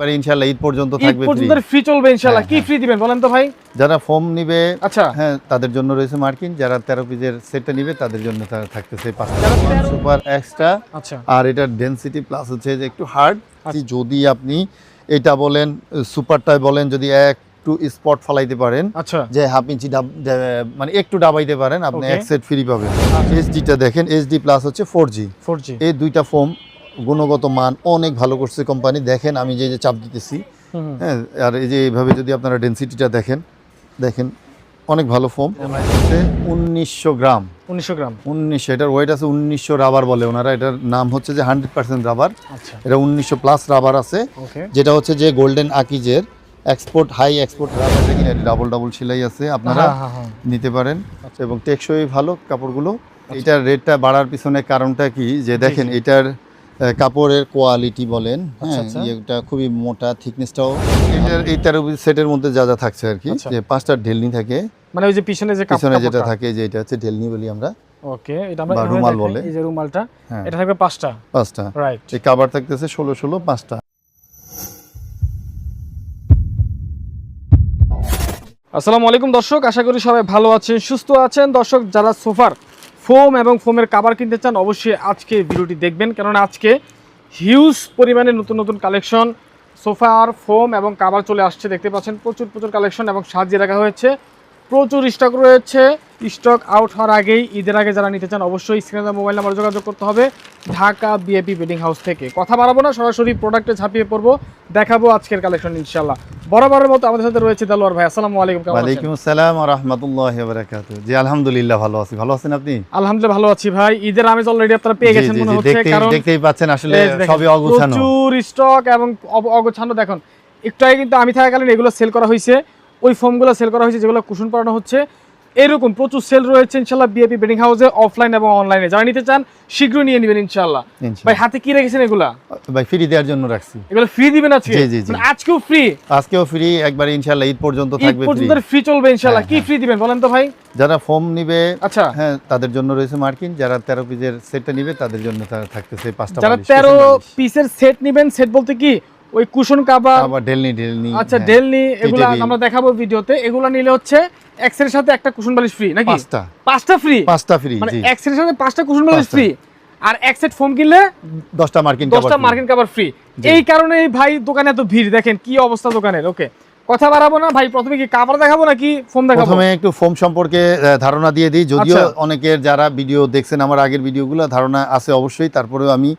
এবারে ইনশাআল্লাহ ঈদ পর্যন্ত থাকবে পর্যন্ত ফ্রি চলবে ইনশাআল্লাহ। হ্যাঁ, কি হ্যাঁ। ফ্রি দিবেন বলেন তো ভাই? যারা ফোম নিবে আচ্ছা। হ্যাঁ তাদের জন্য রয়েছে মার্কিন। যারা তেরো পিসের সেটটা নিবে তাদের জন্য তা থাকতেছে সুপার এক্সট্রা আচ্ছা। আর এটার ডেনসিটি প্লাস হচ্ছে যে একটু হার্ড যদি আপনি এটা বলেন সুপারটাই বলেন যদি একটু স্পট ফালাইতে পারেন আচ্ছা। যে হাফ ইঞ্চি মানে একটু ডাবাইতে পারেন আপনি এক সেট ফ্রি পাবেন। আচ্ছা। এইচডিটা দেখেন এইচডি প্লাস হচ্ছে ফোর জি ফোর জি এই দুইটা ফোম গুণগত মান অনেক ভালো করছে কোম্পানি দেখেন আমি যে যে চাপ দিতেছি হ্যাঁ আর এই যে এইভাবে যদি আপনারা ডেনসিটিটা দেখেন দেখেন অনেক ভালো ফোম উনিশশো গ্রাম। উনিশশো গ্রাম। উনিশশো এটার ওয়েট আছে উনিশশো রাবার বলে ওনারা এটার নাম হচ্ছে যে হান্ড্রেড পার্সেন্ট রাবার আচ্ছা। এটা উনিশশো প্লাস রাবার আছে। যেটা হচ্ছে যে গোল্ডেন আকিজের এক্সপোর্ট হাই এক্সপোর্ট রাবার দেখেন ডাবল ডাবল সেলাই আছে আপনারা হ্যাঁ হ্যাঁ হ্যাঁ। নিতে পারেন। এবং টেকসই ভালো কাপড়গুলো। এটার রেটটা বাড়ার পিছনে কারণটা কি? যে দেখেন এটার কাপড়ের কোয়ালিটি বলেন হ্যাঁ আচ্ছা। এটা খুবই মোটা থিকনেসটাও এটার এই তেরো সেটের মধ্যে যা যা থাকছে আর কি আচ্ছা। যে পাঁচটা ঢেলনি থাকে। মানে ওই যে পিছনে যে পিছনে যেটা থাকে যে এটা হচ্ছে ঢেলনি বলি আমরা। ওকে এটা আমরা রুমাল বলে। এই যে রুমালটা হ্যাঁ। এটা থাকবে পাঁচটা। পাঁচটা। রাইট এই থাকতেছে ষোলো ষোলো পাঁচটা। আসসালামু আলাইকুম দর্শক আশা করি সবাই ভালো আছেন সুস্থ আছেন। দর্শক যারা সোফার ফোম এবং ফোমের কাবার কিনতে চান, অবশ্যই আজকে ভিডিওটি দেখবেন। কেননা আজকে হিউজ পরিমাণে নতুন নতুন কালেকশন সোফার ফোম এবং কাবার চলে আসছে। দেখতে পাচ্ছেন, প্রচুর প্রচুর কালেকশন এবং সাজিয়ে রাখা হয়েছে। প্রচুর স্টক রয়েছে। স্টক আউট হওয়ার আগেই ঈদের আগে যারা নিতে চান অবশ্যই স্ক্রিনে মোবাইল নাম্বার যোগাযোগ করতে হবে ঢাকা বিএপি বেডিং হাউস থেকে। কথা বাড়াবো না সরাসরি প্রোডাক্টে ঝাঁপিয়ে পড়ব দেখাবো আজকের কালেকশন ইনশাল্লাহ বরাবরের মতো আমাদের সাথে রয়েছে দালোয়ার ভাই আসসালামু আলাইকুম কেমন? ওয়ালাইকুম আসসালাম রহমতুল্লাহ বারাকাত জি আলহামদুলিল্লাহ ভালো আছি। ভালো আছেন আপনি? আলহামদুলিল্লাহ ভালো আছি ভাই। ঈদের আমেজ অলরেডি আপনারা পেয়ে গেছেন মনে হচ্ছে কারণ দেখতেই পাচ্ছেন আসলে সবই অগুছানো। প্রচুর স্টক এবং অগোছানো। দেখুন একটু আগে কিন্তু আমি থাকাকালীন এগুলো সেল করা হয়েছে ওই ফর্মগুলো সেল করা হয়েছে যেগুলো কুশন পড়ানো হচ্ছে। এরকম প্রচুর সেল রয়েছে ইনশাল্লাহ বিএপি বেডিং হাউসে অফলাইন এবং অনলাইনে যারা নিতে চান শীঘ্রই নিয়ে নেবেন ইনশাল্লাহ। ইনশাআল্লাহ। ভাই হাতে কি রেখেছেন এগুলা? ভাই ফ্রি দেওয়ার জন্য রাখছি। এগুলো ফ্রি দিবেন আজকে? জি, জি। মানে আজকেও ফ্রি আজকেও ফ্রি একবার ইনশাআল্লাহ ঈদ পর্যন্ত থাকবে ফ্রি পর্যন্ত ফ্রি চলবে ইনশাল্লাহ। হ্যাঁ, কি হ্যাঁ। ফ্রি দিবেন বলেন তো ভাই? যারা ফোম নিবে আচ্ছা। হ্যাঁ তাদের জন্য রয়েছে মার্কিন যারা তেরো পিসের সেটটা নিবে তাদের জন্য তা থাকতেছে পাঁচটা যারা বালিশ, তেরো কুশন বালিশ। পিসের সেট নিবেন সেট বলতে কি? ওই কুশন কাবার আবার ঢেলনি ঢেলনি আচ্ছা হ্যাঁ, ডেলনি এগুলা আমরা দেখাবো ভিডিওতে। এগুলা নিলে হচ্ছে সাথে একটা কুশন বালিশ ফ্রি নাকি? পাঁচটা। পাঁচটা ফ্রি পাঁচটা ফ্রি মানে সাথে পাঁচটা কুশন বালিশ ফ্রি আর এক সেট ফোম কিনলে দশটা মার্কিন দশটা কাবার মার্কিন কাভার ফ্রি এই কারণে ভাই দোকানে এত ভিড় দেখেন কি অবস্থা দোকানের ওকে কথা বাড়াবো না ভাই প্রথমে কি কাভার দেখাবো নাকি ফোম দেখাবো? প্রথমে একটু ফোম সম্পর্কে ধারণা দিয়ে দিই। যদিও আচ্ছা। অনেকের যারা ভিডিও দেখছেন আমার আগের ভিডিওগুলো ধারণা আছে অবশ্যই। তারপরেও আমি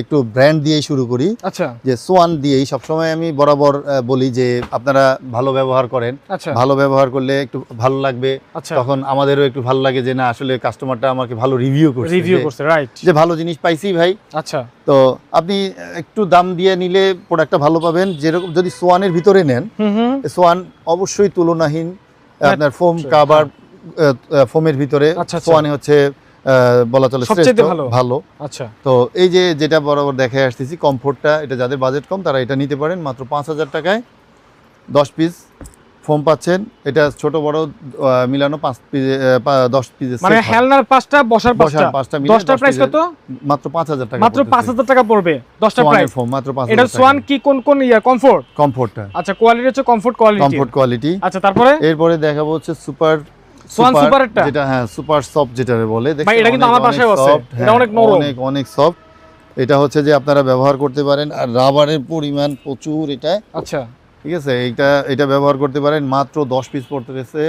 একটু ব্র্যান্ড দিয়েই শুরু করি। আচ্ছা। যে সোয়ান দিয়েই সবসময় আমি বরাবর বলি যে আপনারা ভালো ব্যবহার করেন। আচ্ছা। ভালো ব্যবহার করলে একটু ভালো লাগবে। আচ্ছা। তখন আমাদেরও একটু ভালো লাগে যে না আসলে কাস্টমারটা আমাকে ভালো রিভিউ করছে। রিভিউ করছে রাইট যে ভালো জিনিস পাইছি ভাই। আচ্ছা। তো আপনি একটু দাম দিয়ে নিলে প্রোডাক্টটা ভালো পাবেন। যেরকম যদি সোয়ানের ভিতরে নেন সোয়ান অবশ্যই তুলনাহীন। আপনার ফোম কাবার ফোমের ভিতরে আচ্ছা। সোয়ানে হচ্ছে বলা চলে ভালো। আচ্ছা। তো এই যে যেটা বরাবর দেখে আসতেছি কমফোর্টটা এটা যাদের বাজেট কম তারা এটা নিতে পারেন। মাত্র পাঁচ হাজার টাকায় দশ পিস ফোম পাচ্ছেন। এটা ছোট বড় মিলানো পাঁচ পিস দশ পিস মানে হেলনার পাঁচটা বসার পাঁচটা। পাঁচটা মিলে দশটার প্রাইস কত? মাত্র পাঁচ হাজার টাকা মাত্র পাঁচ হাজার টাকা পড়বে। দশটা প্রাইস ফোম মাত্র পাঁচ এটা সোয়ান কি কোন কোন ইয়ার কমফোর্ট? কমফোর্টটা। আচ্ছা কোয়ালিটি হচ্ছে কমফোর্ট কোয়ালিটি কমফোর্ট কোয়ালিটি আচ্ছা তারপরে? এরপরে দেখাবো হচ্ছে সুপার সোয়ান সুপারেরটা? যেটা হ্যাঁ সুপার সফট যেটা বলে দেখুন ভাই, এটা কিন্তু আমার অনেক আছে। এটা হ্যাঁ, অনেক নরম। অনেক অনেক সফট এটা হচ্ছে যে আপনারা ব্যবহার করতে পারেন আর রাবারের পরিমাণ প্রচুর এটা আচ্ছা ঠিক আছে এটা এটা ব্যবহার করতে পারেন মাত্র দশ পিস পড়তেছে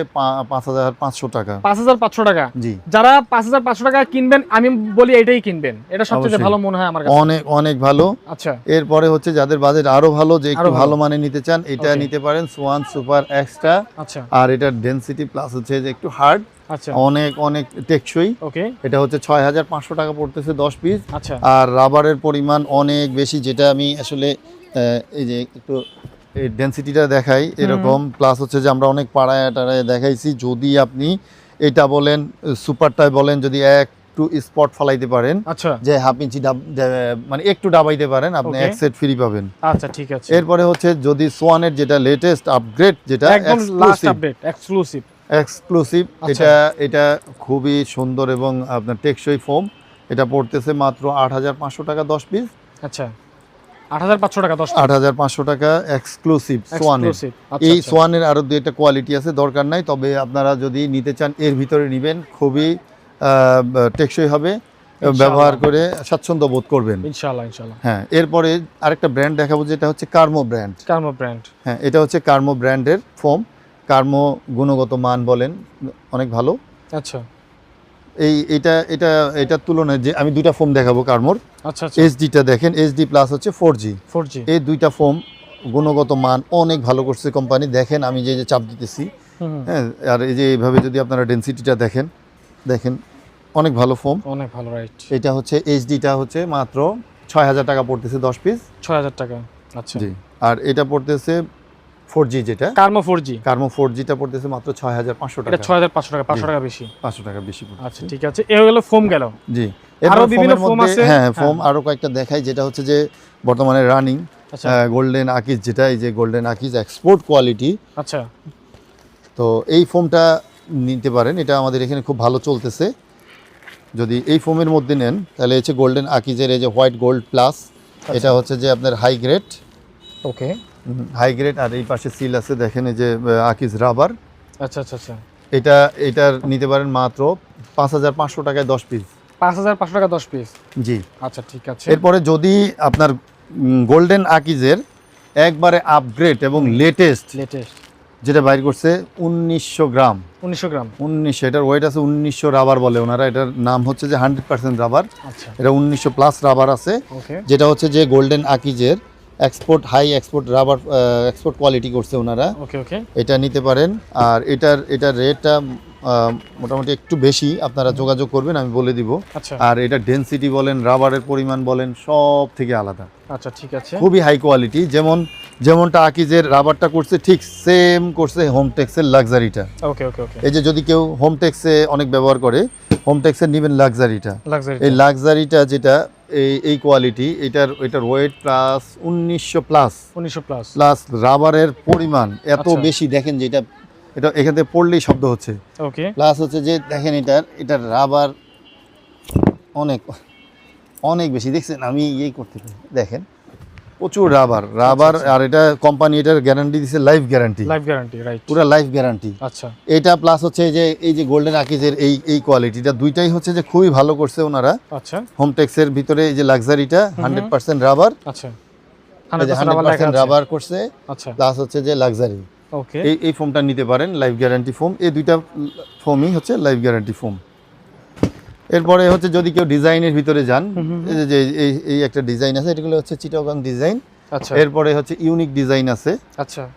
পাঁচ হাজার পাঁচশো টাকা। পাঁচ হাজার পাঁচশো টাকা। জি। যারা পাঁচ হাজার পাঁচশো টাকা কিনবেন আমি বলি এটাই কিনবেন। এটা সবচেয়ে। ভালো মনে হয় আমার কাছে। অনেক অনেক ভালো। আচ্ছা। এরপরে হচ্ছে যাদের বাজেট আরও ভালো যে একটু ভালো। মানে নিতে চান এটা নিতে পারেন সোয়ান সুপার এক্সট্রা আচ্ছা। আর এটার ডেনসিটি প্লাস হচ্ছে যে একটু হার্ড আচ্ছা। অনেক অনেক টেকসই। এটা হচ্ছে ছয় হাজার পাঁচশো টাকা পড়তেছে দশ পিস আচ্ছা। আর রাবারের পরিমাণ অনেক বেশি যেটা আমি আসলে এই যে একটু এই ডেন্সিটিটা দেখাই এরকম প্লাস হচ্ছে যে আমরা অনেক পাড়ায় টাড়ায় দেখাইছি যদি আপনি এটা বলেন সুপারটাই বলেন যদি একটু স্পট ফালাইতে পারেন আচ্ছা। যে হাফ ইঞ্চি মানে একটু ডাবাইতে পারেন আপনি এক সেট ফ্রি পাবেন। আচ্ছা ঠিক আছে। এরপরে হচ্ছে যদি সোয়ানের যেটা লেটেস্ট আপগ্রেড যেটা একদম লাস্ট আপডেট এক্সক্লুসিভ এক্সক্লুসিভ। এটা এটা খুবই সুন্দর এবং আপনার টেকসই ফোম এটা পড়তেছে মাত্র আট হাজার পাঁচশো টাকা দশ পিস আচ্ছা। আট হাজার পাঁচশো টাকা দশ আট হাজার পাঁচশো টাকা এক্সক্লুসিভ সোয়ানের। আচ্ছা, এই আচ্ছা। সোয়ানের আরও দু একটা কোয়ালিটি আছে দরকার নাই তবে আপনারা যদি নিতে চান এর ভিতরে নেবেন খুবই টেকসই হবে ব্যবহার করে স্বাচ্ছন্দ্য বোধ করবেন। হ্যাঁ এরপরে আরেকটা ব্র্যান্ড দেখাবো যেটা হচ্ছে কার্মো ব্র্যান্ড কার্মো ব্র্যান্ড হ্যাঁ এটা হচ্ছে কার্মো ব্র্যান্ডের ফোম কার্মো গুণগত মান বলেন অনেক ভালো। আচ্ছা। এই এটা এটা এটার তুলনায় যে আমি দুইটা ফোম দেখাবো কার্মোর আচ্ছা আচ্ছা। এইচডিটা দেখেন এইচডি প্লাস হচ্ছে ফোর জি ফোর জি এই দুইটা ফোম গুণগত মান অনেক ভালো করছে কোম্পানি দেখেন আমি যে যে চাপ দিতেছি হ্যাঁ আর এই যে এইভাবে যদি আপনারা ডেনসিটিটা দেখেন দেখেন অনেক ভালো ফোম অনেক ভালো রাইট এটা হচ্ছে এইচডিটা হচ্ছে মাত্র ছয় হাজার টাকা পড়তেছে দশ পিস ছয় হাজার টাকা আচ্ছা। জি আর এটা পড়তেছে ফোর জি যেটা? কার্মো ফোর জি। কার্মো ফোর জিটা পড়তেছে মাত্র ছয় হাজার পাঁচশো এটা টাকা। ছয় হাজার পাঁচশো টাকা পাঁচশো। টাকা বেশি। পাঁচশো টাকা বেশি আচ্ছা ঠিক আছে। এ গেল ফোম গেল। জি। আরও বিভিন্ন ফোম আছে? হ্যাঁ হ্যাঁ। ফোম আরও কয়েকটা দেখাই। যেটা হচ্ছে যে বর্তমানে রানিং গোল্ডেন আকিজ যেটা এই যে গোল্ডেন আকিজ এক্সপোর্ট কোয়ালিটি আচ্ছা। তো এই ফোমটা নিতে পারেন। এটা আমাদের এখানে খুব ভালো চলতেছে। যদি এই ফোমের মধ্যে নেন তাহলে হচ্ছে গোল্ডেন আকিজের এই যে হোয়াইট গোল্ড প্লাস এটা হচ্ছে যে আপনার high grade okay high grade আর এই পাশে সিল আছে দেখেন এই যে আকিজ রাবার। আচ্ছা আচ্ছা আচ্ছা। এটা এটার নিতে পারেন মাত্র পাঁচ হাজার পাঁচশো টাকায় দশ পিস পাঁচ হাজার পাঁচশো টাকা দশ পিস জি। আচ্ছা ঠিক আছে। এরপরে যদি আপনার গোল্ডেন আকিজের একবারে আপগ্রেড এবং লেটেস্ট লেটেস্ট যেটা বাইর করছে উনিশশো গ্রাম। উনিশশো গ্রাম। উনিশশো এটার ওয়েট আছে উনিশশো রাবার বলে ওনারা এটার নাম হচ্ছে যে হান্ড্রেড পার্সেন্ট রাবার। আচ্ছা। এটা উনিশশো প্লাস রাবার আছে। ওকে যেটা হচ্ছে যে golden আকিজের export high export rubber export quality করছে ওনারা। ওকে ওকে এটা নিতে পারেন। আর এটার এটার রেটটা মোটামুটি একটু বেশি আপনারা যোগাযোগ করবেন আমি বলে দিব। আচ্ছা। আর এটা ডেনসিটি বলেন রাবারের পরিমাণ বলেন সব থেকে আলাদা। আচ্ছা ঠিক আছে। খুবই হাই কোয়ালিটি যেমন যেমনটা আকিজের রাবারটা করছে ঠিক সেম করছে হোমটেক্সের লাক্সারিটা ওকে ওকে ওকে এই যে যদি কেউ হোমটেক্সে অনেক ব্যবহার করে হোমটেক্সের নেবেন লাক্সারিটা লাক্সারি এই লাক্সারিটা যেটা এই এই কোয়ালিটি এটার এটার ওয়েট প্লাস উনিশশো প্লাস উনিশশো প্লাস প্লাস রাবারের পরিমাণ এত আচ্ছা। বেশি দেখেন যে এটা এখান থেকে পড়লেই শব্দ হচ্ছে। ওকে প্লাস হচ্ছে যে দেখেন এটার এটার রাবার অনেক অনেক বেশি। দেখছেন আমি ইয়ে করতে পারি। দেখেন প্রচুর রাবার রাবার আচ্ছা। আর এটা কোম্পানি এটার গ্যারান্টি দিছে life guarantee life guarantee right পুরো লাইফ গ্যারান্টি আচ্ছা। এটা প্লাস হচ্ছে এই যে এই যে গোল্ডেন আকিজের এই এই কোয়ালিটিটা দুইটাই হচ্ছে যে খুবই ভালো করছে ওনারা। আচ্ছা। হোমটেক্সের ভিতরে এই যে লাক্সারিটা হান্ড্রেড পার্সেন্ট রাবার আচ্ছা। হান্ড্রেড হান্ড্রেড রাবার লেখা পার্সেন্ট আছে। রাবার করছে আচ্ছা। প্লাস হচ্ছে যে লাক্সারি ওকে এই এই ফোমটা নিতে পারেন লাইফ গ্যারান্টি ফোম এই দুইটা ফোমই হচ্ছে লাইফ গ্যারান্টি ফোম এরপরে হচ্ছে যদি কেউ ডিজাইনের ভিতরে যান এই যে- এই একটা ডিজাইন আছে এগুলো হচ্ছে চিটাগাং ডিজাইন। আচ্ছা। এরপরে হচ্ছে ইউনিক ডিজাইন আছে। আচ্ছা।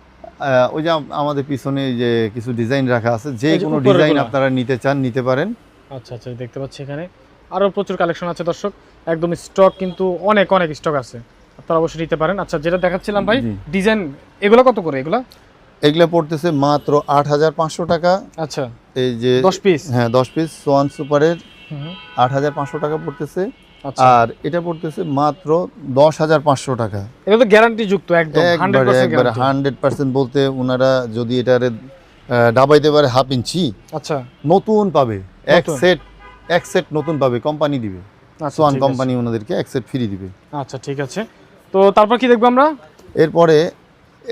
ওই যে আমাদের পিছনে যে কিছু ডিজাইন রাখা আছে যে কোনো ডিজাইন আপনারা নিতে চান নিতে পারেন। আচ্ছা আচ্ছা দেখতে পাচ্ছি এখানে। আরও প্রচুর কালেকশন আছে দর্শক। একদম স্টক কিন্তু অনেক অনেক স্টক আছে। আপনারা অবশ্যই নিতে পারেন। আচ্ছা যেটা দেখাচ্ছিলাম ভাই ডিজাইন এগুলো কত করে এগুলো? এগুলো পড়তেছে মাত্র আট হাজার পাঁচশো টাকা। আচ্ছা। এই যে দশ পিস হ্যাঁ দশ পিস সোয়ান সুপারের আট হাজার পাঁচশো টাকা পড়তেছে। আচ্ছা। আর এটা পড়তেছে মাত্র দশ হাজার পাঁচশো টাকা। এটা তো গ্যারান্টি যুক্ত একবারে একবারে হান্ড্রেড পার্সেন্ট বলতে ওনারা যদি এটারে ডাবাইতে পারে হাফ ইঞ্চি আচ্ছা। নতুন পাবে। এক সেট এক সেট নতুন পাবে কোম্পানি দিবে। আচ্ছা সোয়ান কোম্পানি ওনাদেরকে এক সেট ফ্রি দিবে। আচ্ছা ঠিক আছে। তো তারপর কি দেখব আমরা? এরপরে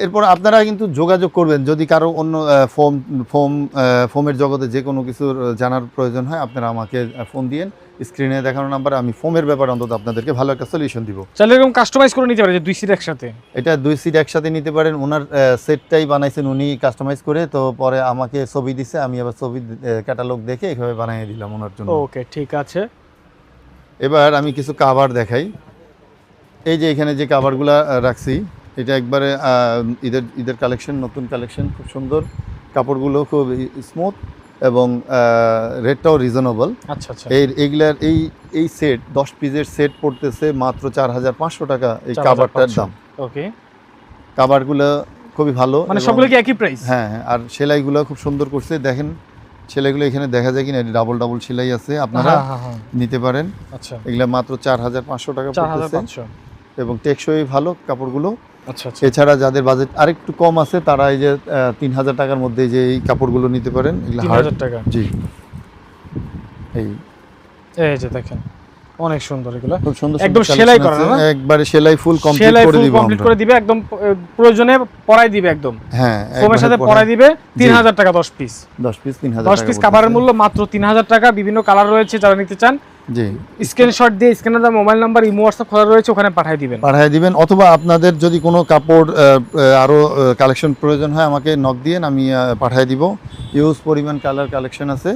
এরপর আপনারা কিন্তু যোগাযোগ করবেন। যদি কারও অন্য ফোম ফোম ফোমের জগতে যে কোনো কিছুর জানার প্রয়োজন হয় আপনারা আমাকে ফোন দিয়েন। স্ক্রিনে দেখানো নাম্বার আমি ফোমের ব্যাপারে অন্তত আপনাদেরকে ভালো একটা সলিউশন দিব। চাইলে এরকম কাস্টমাইজ করে নিতে পারে যে দুই সিট একসাথে। এটা দুই সিট একসাথে নিতে পারেন। ওনার সেটটাই বানাইছেন উনি কাস্টমাইজ করে। তো পরে আমাকে ছবি দিছে আমি আবার ছবি ক্যাটালগ দেখে এইভাবে বানিয়ে দিলাম ওনার জন্য। ওকে ঠিক আছে। এবার আমি কিছু কাভার দেখাই। এই যে এখানে যে কাভারগুলো রাখছি এটা একবারে ঈদের ঈদের কালেকশন নতুন কালেকশন খুব সুন্দর। কাপড়গুলো খুব স্মুথ এবং রেটটাও রিজনেবল আচ্ছা আচ্ছা। এই এগুলার এই এই সেট দশ পিসের সেট পড়তেছে মাত্র চার হাজার পাঁচশো টাকা এই 4,500 কাভারটার দাম। ওকে। কাভারগুলো খুবই ভালো মানে সবগুলো কি একই প্রাইস হ্যাঁ হ্যাঁ আর সেলাইগুলো খুব সুন্দর করছে। দেখেন সেলাইগুলো এখানে দেখা যায় কিনা ডাবল ডাবল সেলাই আছে আপনারা হ্যাঁ হ্যাঁ নিতে পারেন। আচ্ছা। এগুলা মাত্র চার হাজার পাঁচশো টাকা পড়তেছে এবং টেকসই ভালো কাপড়গুলো। এছাড়া যাদের বাজেট আরেকটু কম আছে তারা এই যে তিন হাজার টাকার মধ্যে যে এই কাপড়গুলো নিতে পারেন এগুলো হাজার টাকা? জি। এই। এই যে দেখেন অনেক সুন্দর এগুলো। খুব সুন্দর একদম সেলাই করা না? একবারে সেলাই ফুল কমপ্লিট করে দিব কমপ্লিট করে দিবে একদম প্রয়োজনে পরাই দিবে একদম। হ্যাঁ ফোমের সাথে পরাই দিবে তিন জি। হাজার টাকা দশ পিস 10 পিস 3000 পিস কাভারের মূল্য মাত্র তিন হাজার টাকা বিভিন্ন কালার রয়েছে যারা নিতে চান জি। স্ক্রিনশট দিয়ে স্ক্রিনে দেওয়া মোবাইল নাম্বার ইমো হোয়াটসঅ্যাপ খোলা রয়েছে ওখানে পাঠিয়ে দিবেন। পাঠিয়ে দিবেন অথবা আপনাদের যদি কোনো কাপড় আরও কালেকশন প্রয়োজন হয় আমাকে নক দিয়েন আমি পাঠিয়ে দিব। ইউজ পরিমাণ কালার কালেকশন আছে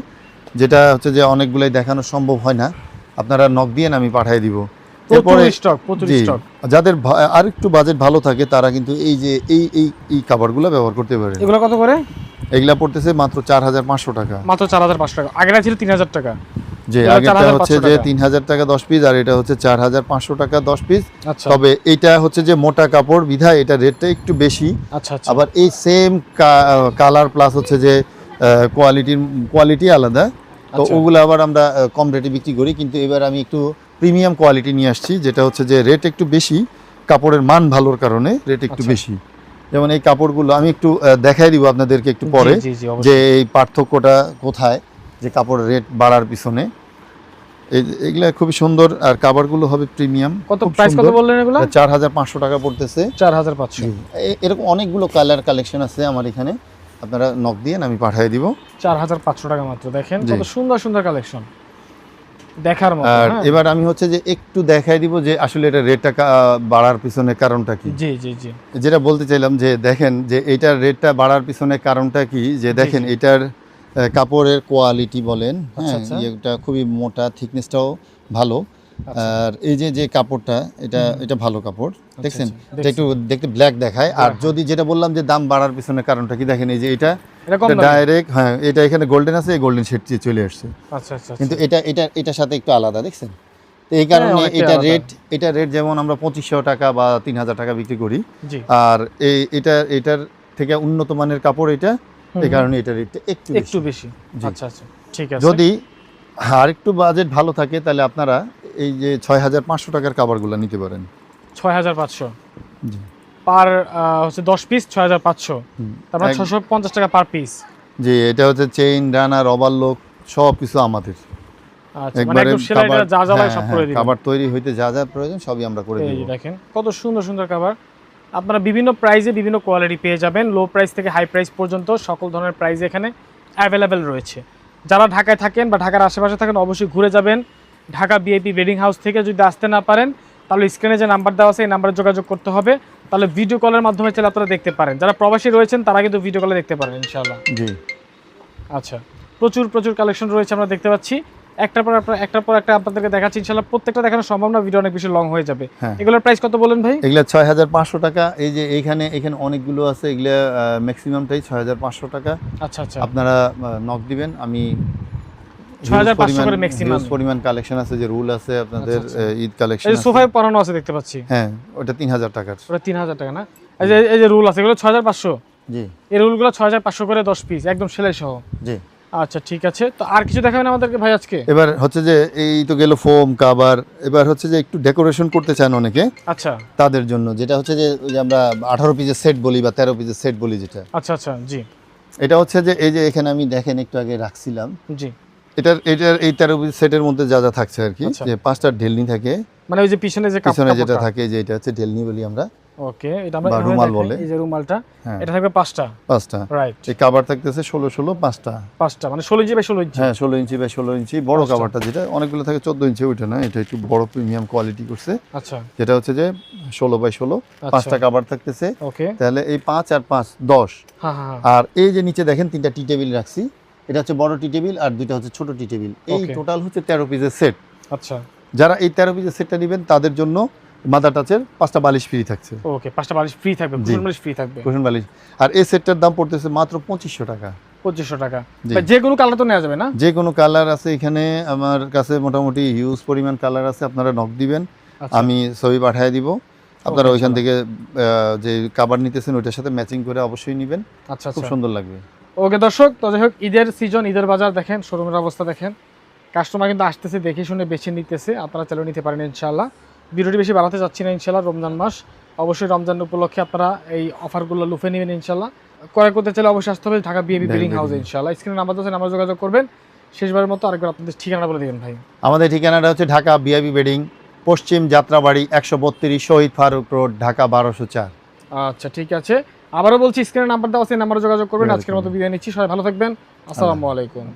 যেটা হচ্ছে যে অনেকগুলাই দেখানো সম্ভব হয় না। আপনারা নক দিয়েন আমি পাঠিয়ে দিব। প্রচুর স্টক স্টক যাদের ভা- আর একটু বাজেট ভালো থাকে তারা কিন্তু এই যে এই এই এই কাভারগুলো ব্যবহার করতে পারে এগুলো কত করে? এগুলা পড়তেছে মাত্র চার হাজার পাঁচশো টাকা। মাত্র চার হাজার পাঁচশো টাকা। আগেটা ছিল তিন হাজার টাকা। যে আগেরটা 4,500 হচ্ছে যে তিন হাজার টাকা দশ পিস আর এটা হচ্ছে চার হাজার পাঁচশো টাকা দশ পিস। আচ্ছা। তবে এটা হচ্ছে যে মোটা কাপড় বিধায় এটা রেটটা একটু বেশি। আচ্ছা আচ্ছা। আবার এই সেম কালার প্লাস হচ্ছে যে কোয়ালিটির কোয়ালিটি আলাদা। তো। ওগুলো আবার আমরা কম রেটে বিক্রি করি। কিন্তু এবার আমি একটু প্রিমিয়াম কোয়ালিটি নিয়ে আসছি যেটা হচ্ছে যে রেট একটু বেশি কাপড়ের মান ভালোর কারণে রেট একটু। বেশি। যেমন এই কাপড়গুলো আমি একটু দেখাই দিব আপনাদেরকে একটু পরে যে এই পার্থক্যটা কোথায় যে কাপড়ের রেট বাড়ার পিছনে। এগুলা খুবই সুন্দর আর কাপড়গুলো হবে প্রিমিয়াম কত প্রাইস কত বললেন এগুলো? চার হাজার পাঁচশো টাকা পড়তেছে। চার হাজার পাঁচশো। এ- এরকম অনেকগুলো কালার কালেকশন আছে আমার এখানে। আপনারা নক দিয়ে আমি পাঠিয়ে দিব। চার হাজার পাঁচশো টাকা মাত্র দেখেন কত সুন্দর সুন্দর কালেকশন দেখার মতো আর হ্যাঁ? এবার আমি হচ্ছে যে একটু দেখাই দিব যে আসলে এটা রেটটা বাড়ার পিছনে কারণটা কি। জি জি জি। যেটা বলতে চাইলাম যে দেখেন যে এটার রেটটা বাড়ার পিছনে কারণটা কি? যে দেখেন এটার কাপড়ের কোয়ালিটি বলেন আচ্ছা, হ্যাঁ আচ্ছা। এটা খুবই মোটা থিকনেসটাও ভালো। আচ্ছা। আর এই যে যে কাপড়টা এটা এটা ভালো কাপড় দেখছেন? এটা একটু দেখতে ব্ল্যাক দেখায়। আর যদি যেটা বললাম যে দাম বাড়ার পিছনে কারণটা কি দেখেন এই যে এটা। ডাইরেক্ট হ্যাঁ এটা এখানে গোল্ডেন আছে এই গোল্ডেন শেড চলে আসছে। কিন্তু। এটা এটা এটার সাথে একটু আলাদা দেখছেন? তো এই কারণে এটা রেট এটা রেট যেমন আমরা পঁচিশশো টাকা বা তিন হাজার টাকা বিক্রি করি। আর এই এটা এটার থেকে উন্নত মানের কাপড় এটা এই কারণে এটা রেটটা একটু একটু বেশি। আচ্ছা আচ্ছা ঠিক আছে। যদি আর একটু বাজেট ভালো থাকে তাহলে আপনারা এই যে ছয় হাজার পাঁচশো টাকার নিতে পারেন। ছয় হাজার পাঁচশো পার হচ্ছে দশ পিস ছয় হাজার পাঁচশো। তারপরে ছশো পঞ্চাশ টাকা পার পিস যে এটা হচ্ছে চেইন রানার ওভারলোক সব কিছু আমাদের মানে কাবার- কাবার তৈরি হইতে যা যা প্রয়োজন সবই আমরা করে যে দেখেন কত সুন্দর সুন্দর কাভার আপনারা বিভিন্ন প্রাইজে বিভিন্ন কোয়ালিটি পেয়ে যাবেন। লো প্রাইস থেকে হাই প্রাইস পর্যন্ত সকল ধরনের প্রাইস এখানে অ্যাভেলেবেল রয়েছে। যারা ঢাকায় থাকেন বা ঢাকার আশেপাশে থাকেন অবশ্যই ঘুরে যাবেন। ঢাকা বিআইপি ওয়েডিং হাউস থেকে যদি আসতে না পারেন তাহলে স্ক্রিনে যে নাম্বার দেওয়া আছে এই নাম্বারে যোগাযোগ করতে হবে। তাহলে ভিডিও কলের মাধ্যমে চাইলে আপনারা দেখতে পারেন। যারা প্রবাসী রয়েছেন তারা কিন্তু ভিডিও কলে দেখতে পারেন ইনশাআল্লাহ। জি। আচ্ছা প্রচুর প্রচুর কালেকশন রয়েছে আমরা দেখতে পাচ্ছি। একটার পর আপনার একটার পর একটা আপনাদেরকে দেখাচ্ছি ইনশাআল্লাহ প্রত্যেকটা দেখানো সম্ভব না ভিডিও অনেক বেশি লং হয়ে যাবে। হ্যাঁ। এগুলোর প্রাইস কত বলেন ভাই? এগুলা ছয় হাজার পাঁচশো টাকা। এই যে এইখানে এখানে অনেকগুলো আছে। এগুলা ম্যাক্সিমামটাই ছয় হাজার পাঁচশো টাকা। আচ্ছা আচ্ছা। আপনারা নক দিবেন। আমি 6,500 করে পরিমাণ- পরিমাণ কালেকশন আছে যে রুল আছে আপনাদের আচ্ছা, আচ্ছা। ঈদ কালেকশন এই সোফায় পরানো আছে দেখতে পাচ্ছি। হ্যাঁ ওটা তিন হাজার টাকার। ওটা তিন হাজার টাকা না? এই যে এই যে রুল আছে এগুলো ছয় হাজার পাঁচশো। জি। এই রুলগুলো ছয় হাজার পাঁচশো করে দশ পিস একদম সেলাই সহ। জি। আচ্ছা ঠিক আছে। তো আর কিছু দেখাবেন আমাদেরকে ভাই আজকে? এবার হচ্ছে যে এই তো গেল ফোম কাবার এবার হচ্ছে যে একটু ডেকোরেশন করতে চান অনেকে আচ্ছা। তাদের জন্য যেটা হচ্ছে যে ওই যে আমরা আঠারো পিসের সেট বলি বা তেরো পিসের সেট বলি যেটা। আচ্ছা আচ্ছা জি। এটা হচ্ছে যে এই যে এখানে আমি দেখেন একটু আগে রাখছিলাম। জি। এটার এটার এই তেরো পিস সেটের মধ্যে যা যা থাকছে আর কি আচ্ছা। যে পাঁচটা ঢেলনি থাকে মানে ওই যে পিছনে যে পিছনে যেটা থাকে যে এটা হচ্ছে ঢেলনি বলি আমরা। ওকে এটা আমরা রুমাল বলে। এই যে রুমালটা হ্যাঁ। এটা থাকবে পাঁচটা। পাঁচটা। রাইট এই কাবার থাকতেছে ষোলো ষোলো পাঁচটা। পাঁচটা মানে ষোলো ইঞ্চি বাই ষোলো ইঞ্চি। হ্যাঁ ষোলো ইঞ্চি বা ষোলো ইঞ্চি বড়। কাবারটা যেটা অনেকগুলো থাকে চোদ্দ ইঞ্চি ওইটা না এটা একটু বড় প্রিমিয়াম কোয়ালিটি করছে। আচ্ছা। যেটা হচ্ছে যে ষোলো বাই ষোলো আচ্ছা। পাঁচটা কাবার থাকতেছে। ওকে। তাহলে এই পাঁচ আর পাঁচ দশ। হ্যাঁ হ্যাঁ হ্যাঁ। আর এই যে নিচে দেখেন তিনটা টি টেবিল রাখছি। এটা হচ্ছে বড় টি টেবিল আর দুইটা হচ্ছে ছোট টি টেবিল এই টোটাল হচ্ছে তেরো পিসের সেট আচ্ছা। যারা এই তেরো পিসের সেটটা নেবেন তাদের জন্য মাদার টাচের পাঁচটা বালিশ ফ্রি থাকছে। ওকে পাঁচটা বালিশ ফ্রি থাকবে। ফুল বালিশ ফ্রি থাকবে। কুশন বালিশ। আর এই সেটটার দাম পড়তেছে মাত্র পঁচিশশো টাকা। পঁচিশশো টাকা। যে কোনো কালার তো নেওয়া যাবে না? যে কোনো কালার আছে এখানে আমার কাছে মোটামুটি হিউজ পরিমাণ কালার আছে আপনারা নক দিবেন। আচ্ছা, আমি ছবি পাঠিয়ে দিব। আপনারা ওইখান থেকে যে কাবার নিতেছেন ওইটার সাথে ম্যাচিং করে অবশ্যই নেবেন। আচ্ছা খুব আচ্ছা। সুন্দর লাগবে। ওকে দর্শক তো যাই হোক ঈদের সিজন ঈদের বাজার দেখেন শোরুমের অবস্থা দেখেন। কাস্টমার কিন্তু আসতেছে দেখে শুনে বেছে নিতেছে। আপনারা চালিয়ে নিতে পারেন ইনশাল্লাহ ভিডিওটি বেশি বাড়াতে চাচ্ছি না ইনশাল্লাহ রমজান মাস। অবশ্যই রমজান উপলক্ষে আপনারা এই অফারগুলো লুফে নেবেন ইনশাল্লাহ ক্রয় করতে চাইলে অবশ্যই আসতে হবে ঢাকা বিএবি বিল্ডিং হাউসে ইনশাল্লাহ স্ক্রিনে নাম্বার আছে নাম্বার যোগাযোগ করবেন। শেষবারের মতো আরেকবার আপনাদের ঠিকানা বলে দিবেন ভাই। আমাদের ঠিকানাটা হচ্ছে ঢাকা বিআইবি বেডিং পশ্চিম যাত্রাবাড়ি একশো বত্রিশ শহীদ ফারুক রোড ঢাকা বারোশো চার। আচ্ছা ঠিক আছে। আবারও বলছি স্ক্রিনে নাম্বার দেওয়া আছে নাম্বারে যোগাযোগ করবেন। আজকের মতো বিদায় নিচ্ছি। সবাই ভালো থাকবেন। আসসালামু আলাইকুম।